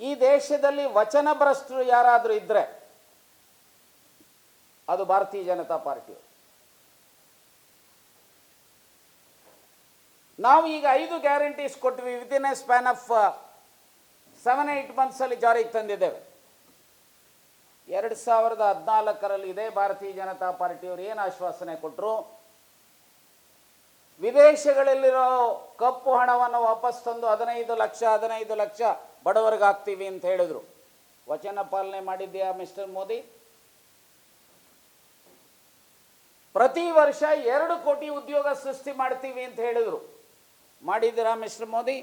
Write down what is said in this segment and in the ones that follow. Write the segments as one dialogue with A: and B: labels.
A: ಈ ದೇಶದಲ್ಲಿ ವಚನ ಭ್ರಷ್ಟರು ಯಾರಾದರೂ ಇದ್ದರೆ ಅದು ಭಾರತೀಯ ಜನತಾ ಪಾರ್ಟಿ. ನಾವು ಈಗ ಐದು ಗ್ಯಾರಂಟೀಸ್ ಕೊಟ್ವಿ within a span of seven eight months ಅಲ್ಲಿ ಜಾರಿಗೆ ತಂದಿದ್ದೇವೆ. ಎರಡು ಸಾವಿರದ ಹದಿನಾಲ್ಕರಲ್ಲಿ ಇದೇ ಭಾರತೀಯ ಜನತಾ ಪಾರ್ಟಿಯವರು ಏನು ಆಶ್ವಾಸನೆ ಕೊಟ್ಟರು ವಿದೇಶಗಳಲ್ಲಿರೋ ಕಪ್ಪು ಹಣವನ್ನು ವಾಪಸ್ ತಂದು ಹದಿನೈದು ಲಕ್ಷ ಹದಿನೈದು ಲಕ್ಷ ಬಡವರಿಗೆ ಹಾಕ್ತೀವಿ ಅಂತ ಹೇಳಿದರು. ವಚನ ಪಾಲನೆ ಮಾಡಿದ್ಯಾ ಮಿಸ್ಟರ್ ಮೋದಿ? ಪ್ರತಿ ವರ್ಷ ಎರಡು ಕೋಟಿ ಉದ್ಯೋಗ ಸೃಷ್ಟಿ ಮಾಡ್ತೀವಿ ಅಂತ ಹೇಳಿದರು. ಮಾಡಿದ್ದೀರಾ ಮಿಸ್ಟರ್ ಮೋದಿ?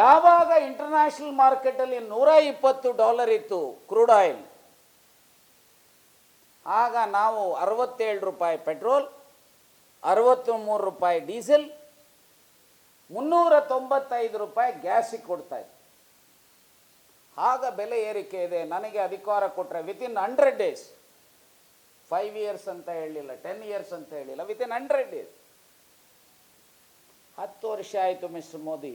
A: ಯಾವಾಗ ಇಂಟರ್ನ್ಯಾಷನಲ್ ಮಾರ್ಕೆಟಲ್ಲಿ ನೂರ ಇಪ್ಪತ್ತು ಡಾಲರ್ ಇತ್ತು ಕ್ರೂಡ್ ಆಯಿಲ್? ಆಗ ನಾವು ಅರವತ್ತೇಳು ರೂಪಾಯಿ ಪೆಟ್ರೋಲ್ ಅರವತ್ತು ಮೂರು ರೂಪಾಯಿ ಡೀಸೆಲ್ ಮುನ್ನೂರ ತೊಂಬತ್ತೈದು ರೂಪಾಯಿ ಗ್ಯಾಸಿಗೆ ಕೊಡ್ತಾ ಇದ್ವಿ ಆಗ ಬೆಲೆ ಏರಿಕೆ ಇದೆ, ನನಗೆ ಅಧಿಕಾರ ಕೊಟ್ಟರೆ within hundred days five years ಅಂತ ಹೇಳಿಲ್ಲ ಟೆನ್ ಇಯರ್ಸ್ ಅಂತ ಹೇಳಿಲ್ಲ ವಿತಿನ್ ಹಂಡ್ರೆಡ್ ಡೇಸ್ ಹತ್ತು ವರ್ಷ ಆಯಿತು ಮಿಸ್ ಮೋದಿ.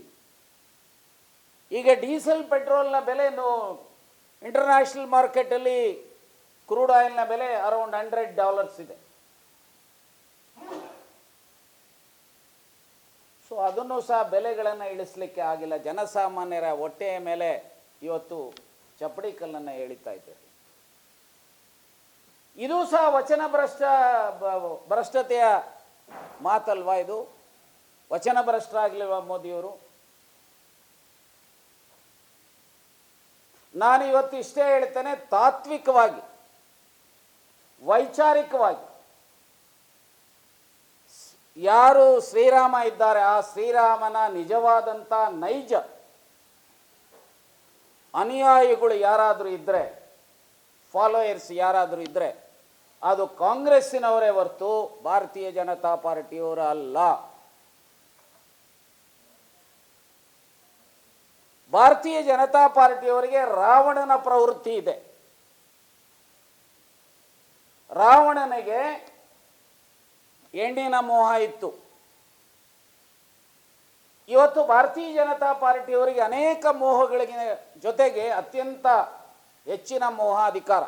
A: ಈಗ ಡೀಸೆಲ್ ಪೆಟ್ರೋಲ್ನ ಬೆಲೆನು ಇಂಟರ್ನ್ಯಾಷನಲ್ ಮಾರ್ಕೆಟಲ್ಲಿ ಕ್ರೂಡ್ ಆಯಿಲ್ನ ಬೆಲೆ ಅರೌಂಡ್ ಹಂಡ್ರೆಡ್ ಡಾಲರ್ಸ್ ಇದೆ. ಸೊ ಅದನ್ನು ಸಹ ಬೆಲೆಗಳನ್ನು ಇಳಿಸ್ಲಿಕ್ಕೆ ಆಗಿಲ್ಲ. ಜನಸಾಮಾನ್ಯರ ಹೊಟ್ಟೆಯ ಮೇಲೆ ಇವತ್ತು ಚಪ್ಪಡಿ ಕಲ್ಲನ್ನು ಎಳಿತಾ ಇದ್ದಾರೆ. ಇದು ಸಹ ವಚನ ಭ್ರಷ್ಟ ಭ್ರಷ್ಟತೆಯ ಮಾತಲ್ವಾ ಇದು? ವಚನ ಭ್ರಷ್ಟ ಆಗಲಿಲ್ವ ಮೋದಿಯವರು? ನಾನು ಇವತ್ತು ಇಷ್ಟೇ ಹೇಳ್ತೇನೆ, ತಾತ್ವಿಕವಾಗಿ, ವೈಚಾರಿಕವಾಗಿ ಯಾರು ಶ್ರೀರಾಮ ಇದ್ದಾರೆ? ಆ ಶ್ರೀರಾಮನ ನಿಜವಾದಂಥ ನೈಜ ಅನುಯಾಯಿಗಳು ಯಾರಾದರೂ ಇದ್ದರೆ ಫಾಲೋಯರ್ಸ್ ಯಾರಾದರೂ ಇದ್ದರೆ ಅದು ಕಾಂಗ್ರೆಸ್ಸಿನವರೇ ಹೊರತು ಭಾರತೀಯ ಜನತಾ ಪಾರ್ಟಿಯವರ ಅಲ್ಲ. ಭಾರತೀಯ ಜನತಾ ಪಾರ್ಟಿಯವರಿಗೆ ರಾವಣನ ಪ್ರವೃತ್ತಿ ಇದೆ. ರಾವಣನಿಗೆ ಹೆಣ್ಣಿನ ಮೋಹ ಇತ್ತು. ಇವತ್ತು ಭಾರತೀಯ ಜನತಾ ಪಾರ್ಟಿಯವರಿಗೆ ಅನೇಕ ಮೋಹಗಳಿಗೆ ಜೊತೆಗೆ ಅತ್ಯಂತ ಹೆಚ್ಚಿನ ಮೋಹ ಅಧಿಕಾರ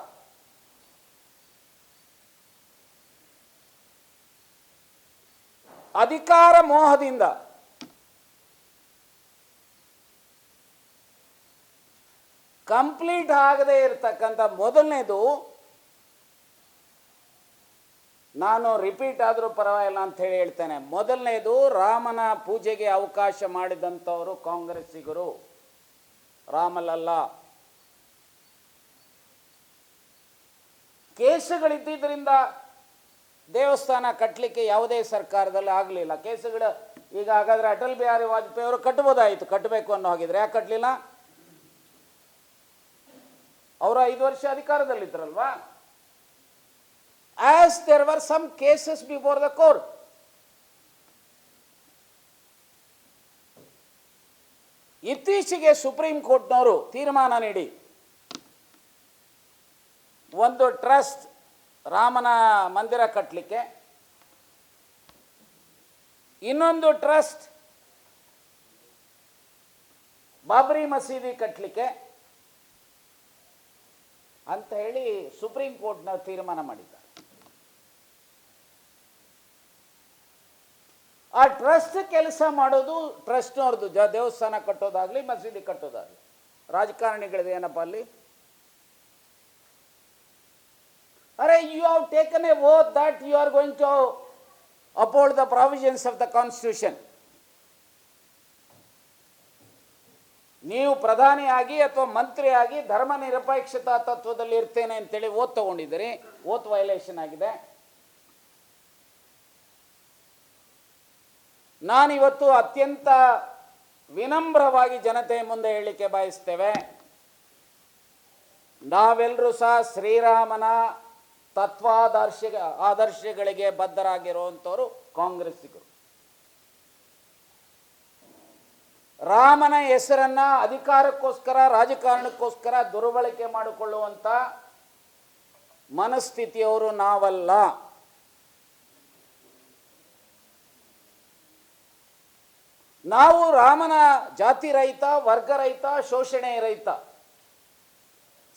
A: ಅಧಿಕಾರ ಮೋಹದಿಂದ ಕಂಪ್ಲೀಟ್ ಆಗದೇ ಇರತಕ್ಕಂಥ ಮೊದಲನೇದು ನಾನು ರಿಪೀಟ್ ಆದರೂ ಪರವಾಗಿಲ್ಲ ಅಂತ ಹೇಳಿ ಹೇಳ್ತೇನೆ. ಮೊದಲನೇದು, ರಾಮನ ಪೂಜೆಗೆ ಅವಕಾಶ ಮಾಡಿದಂಥವರು ಕಾಂಗ್ರೆಸ್ಸಿಗರು ರಾಮಲಲ್ಲ. ಕೇಸುಗಳಿದ್ದಿದ್ದರಿಂದ ದೇವಸ್ಥಾನ ಕಟ್ಟಲಿಕ್ಕೆ ಯಾವುದೇ ಸರ್ಕಾರದಲ್ಲಿ ಆಗಲಿಲ್ಲ. ಕೇಸುಗಳು ಈಗ ಹಾಗಾದರೆ ಅಟಲ್ ಬಿಹಾರಿ ವಾಜಪೇಯಿ ಅವರು ಕಟ್ಬೋದಾಯಿತು. ಕಟ್ಟಬೇಕು ಅನ್ನೋ ಹಾಗಿದ್ರೆ ಯಾಕೆ ಕಟ್ಟಲಿಲ್ಲ ಅವರು ಐದು ವರ್ಷ ಅಧಿಕಾರದಲ್ಲಿದ್ದರಲ್ವಾ as there were some cases before the court ಇತ್ತೀಚೆಗೆ ಸುಪ್ರೀಂ ಕೋರ್ಟ್ನವರು ತೀರ್ಮಾನ ನೀಡಿ. ಒಂದು ಟ್ರಸ್ಟ್ ರಾಮನ ಮಂದಿರ ಕಟ್ಟಲಿಕ್ಕೆ ಇನ್ನೊಂದು ಟ್ರಸ್ಟ್ ಬಾಬ್ರಿ ಮಸೀದಿ ಕಟ್ಟಲಿಕ್ಕೆ ಅಂತ ಹೇಳಿ ಸುಪ್ರೀಂ ಕೋರ್ಟ್ನ ತೀರ್ಮಾನ ಮಾಡಿದ್ದಾರೆ ಆ ಟ್ರಸ್ಟ್ ಕೆಲಸ ಮಾಡೋದು ಟ್ರಸ್ಟ್ನವ್ರದ್ದು ಜ ದೇವಸ್ಥಾನ ಕಟ್ಟೋದಾಗಲಿ, ಮಸೀದಿ ಕಟ್ಟೋದಾಗಲಿ. ರಾಜಕಾರಣಿಗಳಿದೆ ಏನಪ್ಪ ಅಲ್ಲಿ? Are you have taken a oath that you are going to uphold the provisions of the constitution ನೀವು ಪ್ರಧಾನಿಯಾಗಿ ಅಥವಾ ಮಂತ್ರಿಯಾಗಿ ಧರ್ಮ ನಿರಪೇಕ್ಷತಾ ತತ್ವದಲ್ಲಿ ಇರ್ತೇನೆ ಅಂತೇಳಿ ಓದ್ ತಗೊಂಡಿದ್ದೀರಿ. ಓತ್ ವೈಲೇಷನ್ ಆಗಿದೆ. ನಾನಿವತ್ತು ಅತ್ಯಂತ ವಿನಮ್ರವಾಗಿ ಜನತೆ ಮುಂದೆ ಹೇಳಲಿಕ್ಕೆ ಬಯಸ್ತೇವೆ. ನಾವೆಲ್ಲರೂ ಸಹ ಶ್ರೀರಾಮನ ತತ್ವಾದರ್ಶ ಆದರ್ಶಗಳಿಗೆ ಬದ್ಧರಾಗಿರುವಂಥವರು ಕಾಂಗ್ರೆಸ್ಸಿಗರು. ರಾಮನ ಹೆಸರನ್ನ ಅಧಿಕಾರಕ್ಕೋಸ್ಕರ, ರಾಜಕಾರಣಕ್ಕೋಸ್ಕರ ದುರ್ಬಳಕೆ ಮಾಡಿಕೊಳ್ಳುವಂಥ ಮನಸ್ಥಿತಿಯವರು ನಾವಲ್ಲ. ನಾವು ರಾಮನ ಜಾತಿ ರಹಿತ ವರ್ಗ ರಹಿತ ಶೋಷಣೆ ರಹಿತ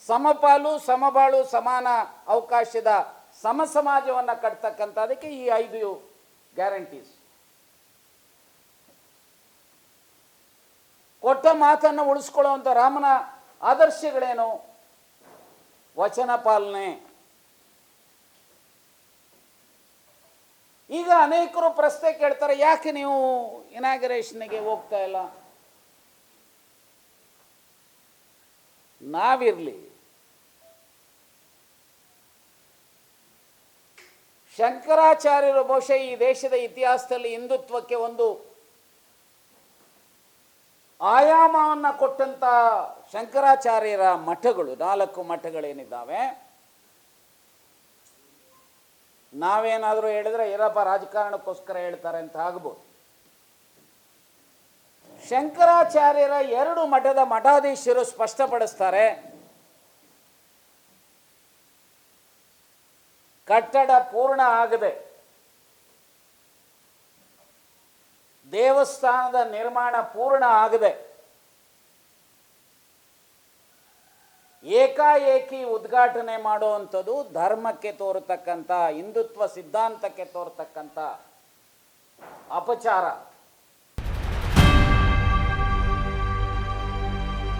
A: ಸಮಪಾಲು, ಸಮಬಾಳು ಸಮಾನ ಅವಕಾಶದ ಸಮ ಸಮಾಜವನ್ನು ಕಟ್ತಕ್ಕಂಥದಕ್ಕೆ ಈ ಐದು ಗ್ಯಾರಂಟೀಸ್ ಕೊಟ್ಟ ಮಾತನ್ನು ಉಳಿಸ್ಕೊಳ್ಳುವಂಥ ರಾಮನ ಆದರ್ಶಗಳೇನು? ವಚನ ಪಾಲನೆ. ಈಗ ಅನೇಕರು ಪ್ರಶ್ನೆ ಕೇಳ್ತಾರೆ, ಯಾಕೆ ನೀವು ಇನಾಗ್ರೇಷನ್ಗೆ ಹೋಗ್ತಾ ಇಲ್ಲ? ನಾವಿರಲಿ. ಶಂಕರಾಚಾರ್ಯರು ಬಹುಶಃ ಈ ದೇಶದ ಇತಿಹಾಸದಲ್ಲಿ ಹಿಂದುತ್ವಕ್ಕೆ ಒಂದು ಆಯಾಮವನ್ನು ಕೊಟ್ಟಂತ ಶಂಕರಾಚಾರ್ಯರ ಮಠಗಳು, ನಾಲ್ಕು ಮಠಗಳೇನಿದ್ದಾವೆ. ನಾವೇನಾದರೂ ಹೇಳಿದ್ರೆ ಇರಪ್ಪ ರಾಜಕಾರಣಕ್ಕೋಸ್ಕರ ಹೇಳ್ತಾರೆ ಅಂತ ಆಗ್ಬೋದು. ಶಂಕರಾಚಾರ್ಯರ ಎರಡು ಮಠದ ಮಠಾಧೀಶರು ಸ್ಪಷ್ಟಪಡಿಸ್ತಾರೆ. ಕಟ್ಟಡ ಪೂರ್ಣ ಆಗದೆ ದೇವಸ್ಥಾನದ ನಿರ್ಮಾಣ ಪೂರ್ಣ ಆಗದೆ ಏಕಾಏಕಿ ಉದ್ಘಾಟನೆ ಮಾಡುವಂಥದ್ದು ಧರ್ಮಕ್ಕೆ ತೋರತಕ್ಕಂಥ ಹಿಂದುತ್ವ ಸಿದ್ಧಾಂತಕ್ಕೆ ತೋರತಕ್ಕಂಥ ಅಪಚಾರ.